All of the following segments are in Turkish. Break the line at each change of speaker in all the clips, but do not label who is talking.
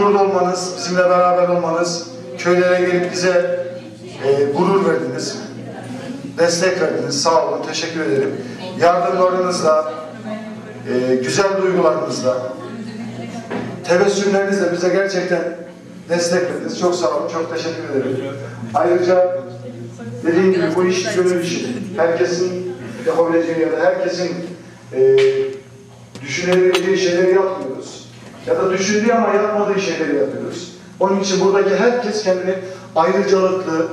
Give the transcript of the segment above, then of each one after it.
burada olmanız, bizimle beraber olmanız, köylere gelip bize e, gurur verdiniz, destek verdiniz. Sağ olun, teşekkür ederim. Yardımlarınızla, e, güzel duygularınızla, tebessümlerinizle bize gerçekten destek verdiniz. Çok sağ olun, çok teşekkür ederim. Ayrıca dediğim gibi bu iş gönül işi. Herkesin yapabileceği ya da herkesin e, düşünebileceği şeyleri yapmıyoruz. Ya da düşündüğü ama yapmadığı şeyleri yapıyoruz. Onun için buradaki herkes kendini ayrıcalıklı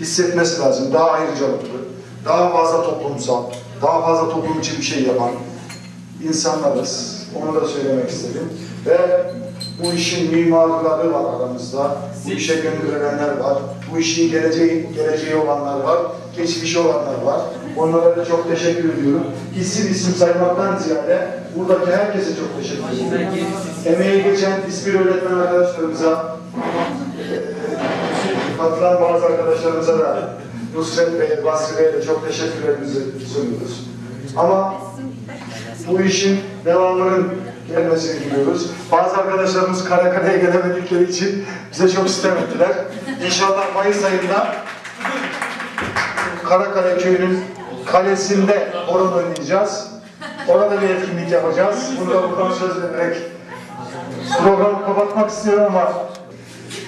hissetmesi lazım. Daha ayrıcalıklı, daha fazla toplumsal, daha fazla toplum için bir şey yapan insanlarız. Onu da söylemek istedim. Ve bu işin mimarları var aramızda. Bu işe gönül verenler var. Bu işin geleceği, geleceği olanlar var. Geçmişi olanlar var. Onlara da çok teşekkür ediyorum. İsim isim saymaktan ziyade buradaki herkese çok teşekkür ediyorum. Emeği geçen İsmir öğretmen arkadaşlarımıza, eee, katılan bazı arkadaşlarımıza da Nusret Bey'e, Basri Bey'e çok teşekkürlerimizi sunuyoruz. Ama bu işin devamının gelmesini diliyoruz. Bazı arkadaşlarımız Karakale'ye gelemedikleri için bize çok sistem ettiler. İnşallah Mayıs ayında Karakale köyünün kalesinde horon oynayacağız. Orada bir etkinlik yapacağız. Bunu da buradan söz vererek programı kapatmak istiyorum ama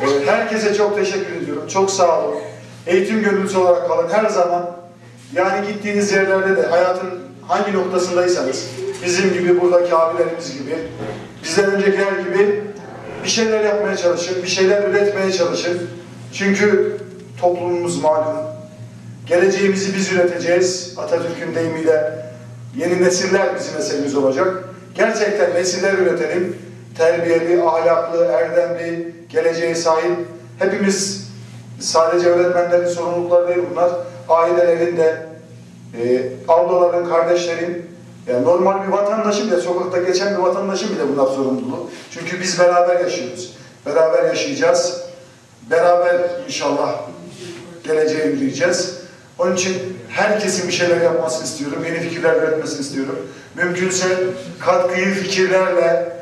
e, herkese çok teşekkür ediyorum. Çok sağ olun. Eğitim gönüllüsü olarak kalın her zaman. Yani gittiğiniz yerlerde de hayatın hangi noktasındaysanız bizim gibi buradaki abilerimiz gibi bizden öncekiler gibi bir şeyler yapmaya çalışın, bir şeyler üretmeye çalışın. Çünkü toplumumuz malum. Geleceğimizi biz üreteceğiz. Atatürk'ün deyimiyle yeni nesiller bizim eserimiz olacak. Gerçekten nesiller üretelim. Terbiyeli, ahlaklı, erdemli, geleceğe sahip. Hepimiz sadece öğretmenlerin sorumlulukları değil bunlar. Ailelerin de, e, ablaların, kardeşlerin, yani normal bir vatandaşın bile, sokakta geçen bir vatandaşın bile bunlar sorumluluğu. Çünkü biz beraber yaşıyoruz. Beraber yaşayacağız. Beraber inşallah geleceğe yürüyeceğiz. Onun için herkesin bir şeyler yapmasını istiyorum. Yeni fikirler üretmesini istiyorum. Mümkünse katkıyı fikirlerle,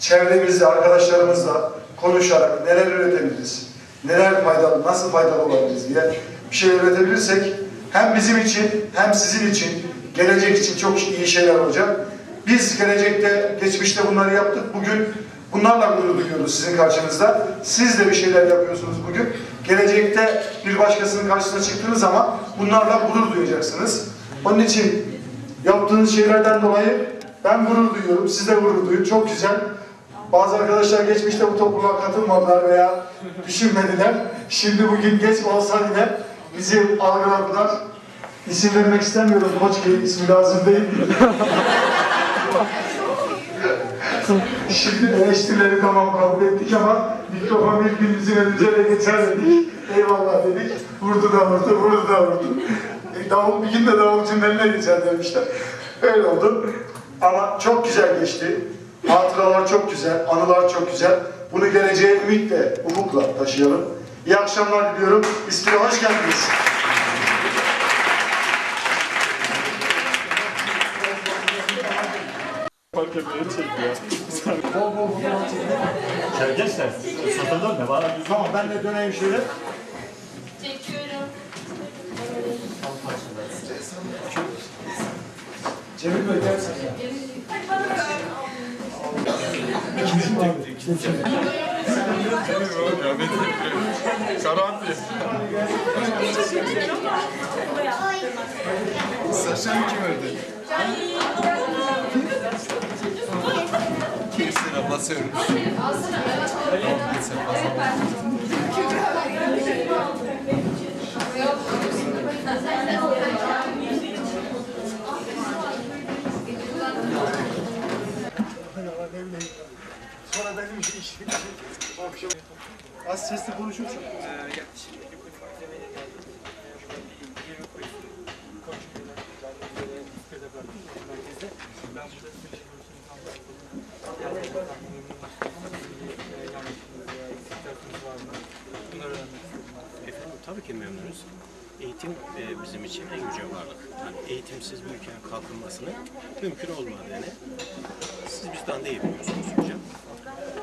çevremizle, arkadaşlarımızla konuşarak neler üretebiliriz, neler faydalı, nasıl faydalı olabiliriz diye bir şey üretebilirsek hem bizim için hem sizin için, gelecek için çok iyi şeyler olacak. Biz gelecekte, geçmişte bunları yaptık. Bugün bunlarla gurur duyuyoruz sizin karşınızda. Siz de bir şeyler yapıyorsunuz bugün. Gelecekte bir başkasının karşısına çıktığınız zaman bunlarla gurur duyacaksınız. Onun için yaptığınız şeylerden dolayı ben gurur duyuyorum. Siz de gurur duyun. Çok güzel. Bazı arkadaşlar geçmişte bu topluluğa katılmadılar veya düşünmediler. Şimdi bugün geç olsa bile bizi algıladılar. İsim vermek istemiyorum. Koçki ismi lazım değil. Şimdi eleştirileri tamam kabul ettik ama mikrofon bir gün bizim önümüze de geçer dedik. Eyvallah dedik. Vurdu da vurdu, vurdu da vurdu. E, davul, bir gün de davulcunun eline geçer demişler. Öyle oldu. Ama çok güzel geçti. Hatıralar çok güzel, anılar çok güzel. Bunu geleceğe ümitle, ufukla taşıyalım. İyi akşamlar diliyorum. İspire hoş geldiniz.
Fark etmeye çekiyor. Gençler, satadan ne var?
Tamam ben de döneyim şöyle.
Çekiyorum.
Cemil Bey gel sen.
Karanfil. Saçlarını kim ördü? Kimisine basıyoruz. Neyse fazla.
Sonra benim işim. Akşam. Az sesli konuşursan.
Efendim tabii ki memnunuz. Eğitim e, bizim için en yüce varlık. Yani eğitimsiz bir ülkenin kalkınmasının mümkün olmadığını siz bizden de iyi hocam.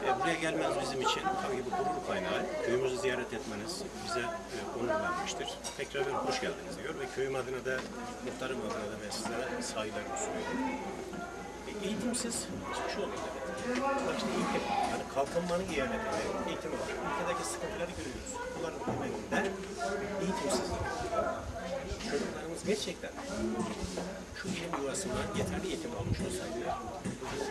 E, buraya gelmeniz bizim için tabii bir gurur kaynağı. Köyümüzü ziyaret etmeniz bize e, onur vermiştir. Tekrar hoş geldiniz diyor ve köyüm adına da, muhtarım adına da ben sizlere saygılarımı sunuyorum. Eğitimsiz hiçbir şey olmuyor. Bak işte eğitim, yani kalkınmanın ihaletinde eğitimi var. Ülkedeki sıkıntıları görüyoruz. Bunların temelinde eğitimsizlik. Çocuklarımız gerçekten şu ilim yuvasından yeterli eğitim almış olsaydı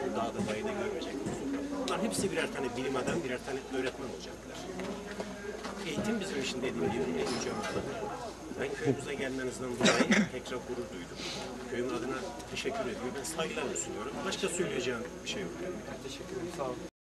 bu dağda bayıda görmeyecektik. Bunların hepsi birer tane bilim adam, birer tane öğretmen olacaklar. Eğitim bizim için dediğim gibi en. Ben köyümüze gelmenizden dolayı tekrar gurur duydum. Köyüm adına teşekkür ediyorum. Ben saygılarımı sunuyorum. Başka söyleyeceğim bir şey yok.
Teşekkür ederim. Sağ olun.